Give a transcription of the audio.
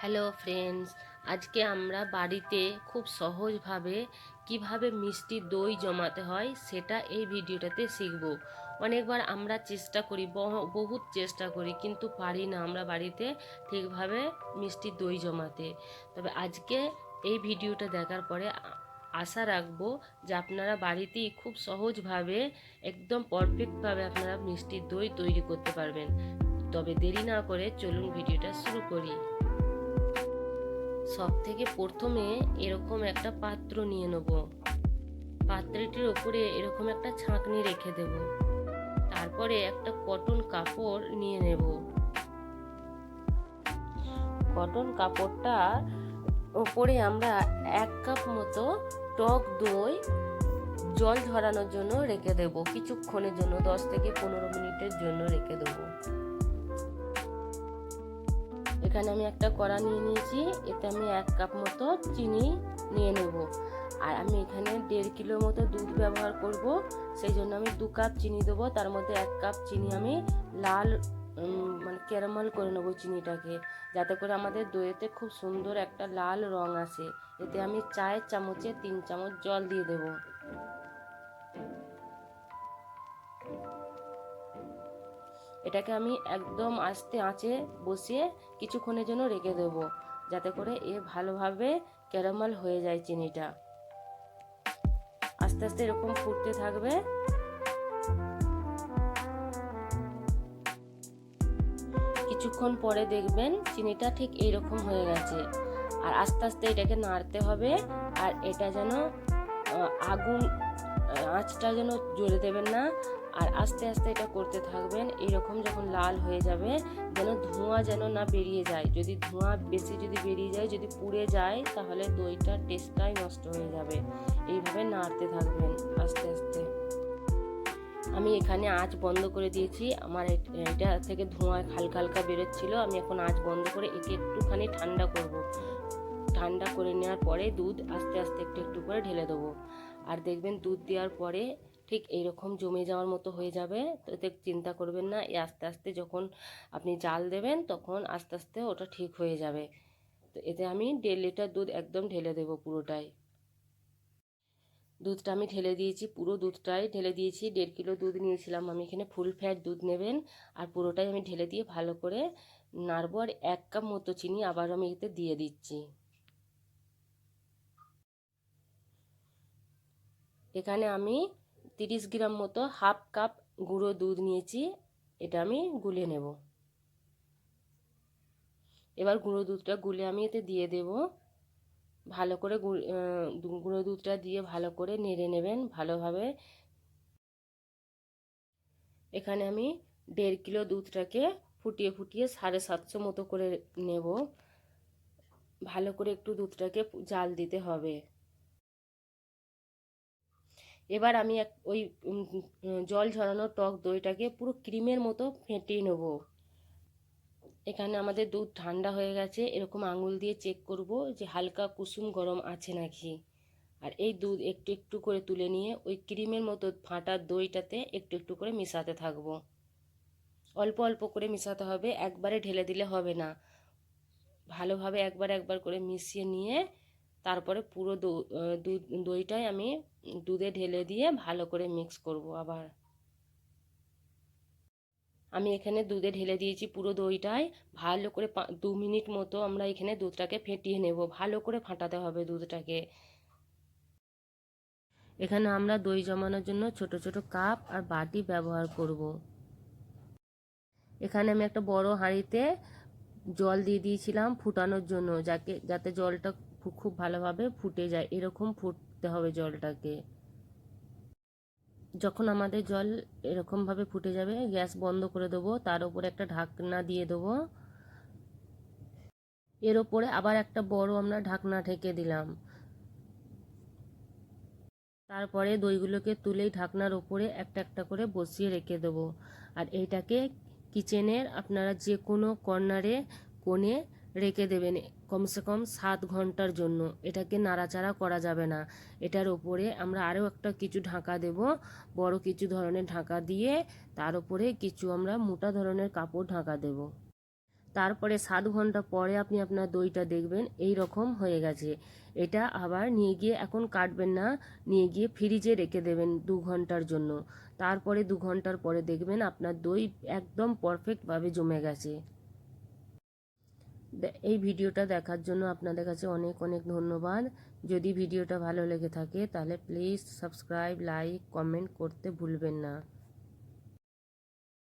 Hello friends আজকে আমরা বাড়িতে খুব সহজভাবে কীভাবে মিষ্টি দই জমাতে হয় সেটা এই ভিডিওটাতে শিখব। অনেকবার আমরা চেষ্টা করি, বহ- বহুত চেষ্টা করি, কিন্তু পারি না আমরা বাড়িতে ঠিকভাবে মিষ্টি দই জমাতে। তবে আজকে এই ভিডিওটা দেখার পরে আশা রাখব যে আপনারা বাড়িতেই খুব সহজভাবে, একদম পারফেক্টভাবে আপনারা মিষ্টি দই তৈরি করতে পারবেন। তবে দেরি না করে চলুন ভিডিওটা শুরু করি। সব থেকে প্রথমে এরকম একটা পাত্র নিয়ে নেব। পাত্রটির ওপরে এরকম একটা ছাঁকনি রেখে দেব। তারপরে একটা কটন কাপড় নিয়ে নেব। কটন কাপড়টার ওপরে আমরা এক কাপ মতো টক দই জল ঝরানোর জন্য রেখে দেব। কিছুক্ষণের জন্য, দশ থেকে পনেরো মিনিটের জন্য রেখে দেবো। এখানে আমি একটা কড়া নিয়ে নিয়েছি, এতে আমি এক কাপ মতো চিনি নিয়ে নেব। আর আমি এখানে দেড় কিলো মতো দুধ ব্যবহার করব, সেই জন্য আমি দু কাপ চিনি দেবো, তার মধ্যে এক কাপ চিনি আমি লাল মানে ক্যারামেল করে নেব চিনিটাকে, যাতে করে আমাদের দইয়েতে খুব সুন্দর একটা লাল রং আসে। এতে আমি চায়ের চামচে তিন চামচ জল দিয়ে দেবো। এটাকে আমি একদম আস্তে আঁচে বসিয়ে কিছুক্ষণের জন্য রেখে দেব, যাতে করে এ ভালোভাবে ক্যারামেল হয়ে যায় চিনিটা। আস্তে আস্তে এরকম ফুটতে থাকবে। কিছুক্ষণ পরে দেখবেন চিনিটা ঠিক এইরকম হয়ে গেছে। আর আস্তে আস্তে এটাকে নাড়তে হবে, আর এটা যেন আগুন আঁচটা যেন জ্বলে দেবেন না। আর আস্তে আস্তে এটা করতে থাকবেন এইরকম যখন লাল হয়ে যাবে, যেন ধোঁয়া যেন না বেরিয়ে যায়। যদি ধোঁয়া বেশি যদি বেরিয়ে যায়, যদি পুড়ে যায়, তাহলে দইটার টেস্টটাই নষ্ট হয়ে যাবে। এইভাবে নাড়তে থাকবেন আস্তে আস্তে। আমি এখানে আঁচ বন্ধ করে দিয়েছি। আমার এটা থেকে ধোঁয়া হালকা হালকা বেরোচ্ছিল। আমি এখন আঁচ বন্ধ করে একে একটুখানি ঠান্ডা করব। ঠান্ডা করে নেওয়ার পরে দুধ আস্তে আস্তে একটু একটু করে ঢেলে দেবো। আর দেখবেন দুধ দেওয়ার পরে ঠিক এইরকম জমে যাওয়ার মতো হয়ে যাবে, তো এতে চিন্তা করবেন না। এই আস্তে আস্তে যখন আপনি জাল দেবেন, তখন আস্তে আস্তে ওটা ঠিক হয়ে যাবে। তো এতে আমি দেড় লিটার দুধ একদম ঢেলে দেবো পুরোটাই। দুধটা আমি ঢেলে দিয়েছি, পুরো দুধটাই ঢেলে দিয়েছি। দেড় কিলো দুধ নিয়েছিলাম আমি, এখানে ফুল ফ্যাট দুধ নেবেন আর পুরোটাই আমি ঢেলে দিয়ে ভালো করে নাড়বো আর এক কাপ মতো চিনি আবার আমি এতে দিয়ে দিচ্ছি। এখানে আমি তিরিশ গ্রাম মতো হাফ কাপ গুঁড়ো দুধ নিয়েছি, এটা আমি গুলে নেব। এবার গুঁড়ো দুধটা গুলে আমি এতে দিয়ে দেব। ভালো করে গুঁড়ো দুধটা দিয়ে ভালো করে নেড়ে নেবেন ভালোভাবে। এখানে আমি দেড় কিলো দুধটাকে ফুটিয়ে ফুটিয়ে সাড়ে সাতশো মতো করে নেব। ভালো করে একটু দুধটাকে জাল দিতে হবে। এবার আমি এক, ওই জল ঝরানো টক দইটাকে পুরো ক্রিমের মতো ফেটিয়ে নেব। এখানে আমাদের দুধ ঠান্ডা হয়ে গেছে, এরকম আঙুল দিয়ে চেক করব যে হালকা কুসুম গরম আছে নাকি। আর এই দুধ একটু একটু করে তুলে নিয়ে ওই ক্রিমের মতো ফাটা দইটাতে একটু একটু করে মিশাতে থাকব। অল্প অল্প করে মিশাতে হবে, একবারে ঢেলে দিলে হবে না। ভালোভাবে একবার একবার করে মিশিয়ে নিয়ে তারপরে পুরো দইটাই আমি দুধে ঢেলে দিয়ে ভালো করে মিক্স করব আবার। আমি এখানে দুধে ঢেলে দিয়েছি পুরো দইটাই ভালো করে দু মিনিট মতো আমরা এখানে দুধটাকে ফেটিয়ে নেব। ভালো করে ফাটাতে হবে দুধটাকে। এখানে আমরা দই জমানোর জন্য ছোট ছোট কাপ আর বাটি ব্যবহার করব। এখানে আমি একটা বড় হাঁড়িতে জল দিয়ে দিয়েছিলাম ফুটানোর জন্য, যাকে, যাতে জলটা খুব ভালোভাবে ফুটে যায়। এরকম ফুটতে হবে জলটাকে। যখন আমাদের জল এরকমভাবে ফুটে যাবে, গ্যাস বন্ধ করে দেবো, তার উপরে একটা ঢাকনা দিয়ে দেবো। এর ওপরে আবার একটা বড় আমরা ঢাকনা ঢেকে দিলাম। তারপরে দইগুলোকে তুলেই ঢাকনার উপরে একটা একটা করে বসিয়ে রেখে দেবো। আর এইটাকে কিচেনের আপনারা যে কোনো কর্নারে কোণে রেখে দেবেন কমসে কম সাত ঘণ্টার জন্য। এটাকে নাড়াচাড়া করা যাবে না। এটার ওপরে আমরা আরও একটা কিছু ঢাকা দেব। বড় কিছু ধরনের ঢাকা দিয়ে তার উপরে কিছু আমরা মোটা ধরনের কাপড় ঢাকা দেব। তারপরে সাত ঘণ্টা পরে আপনি আপনার দইটা দেখবেন, এই রকম হয়ে গেছে। এটা আবার নিয়ে গিয়ে এখন কাটবেন না, নিয়ে গিয়ে ফ্রিজে রেখে দেবেন দু ঘণ্টার জন্য। তারপরে দু ঘণ্টার পরে দেখবেন আপনার দই একদম পারফেক্টভাবে জমে গেছে। এই ভিডিওটা দেখার জন্য আপনাদের কাছে অনেক অনেক ধন্যবাদ। যদি ভিডিওটা ভালো লেগে থাকে, তাহলে প্লিজ সাবস্ক্রাইব লাইক কমেন্ট করতে ভুলবেন না।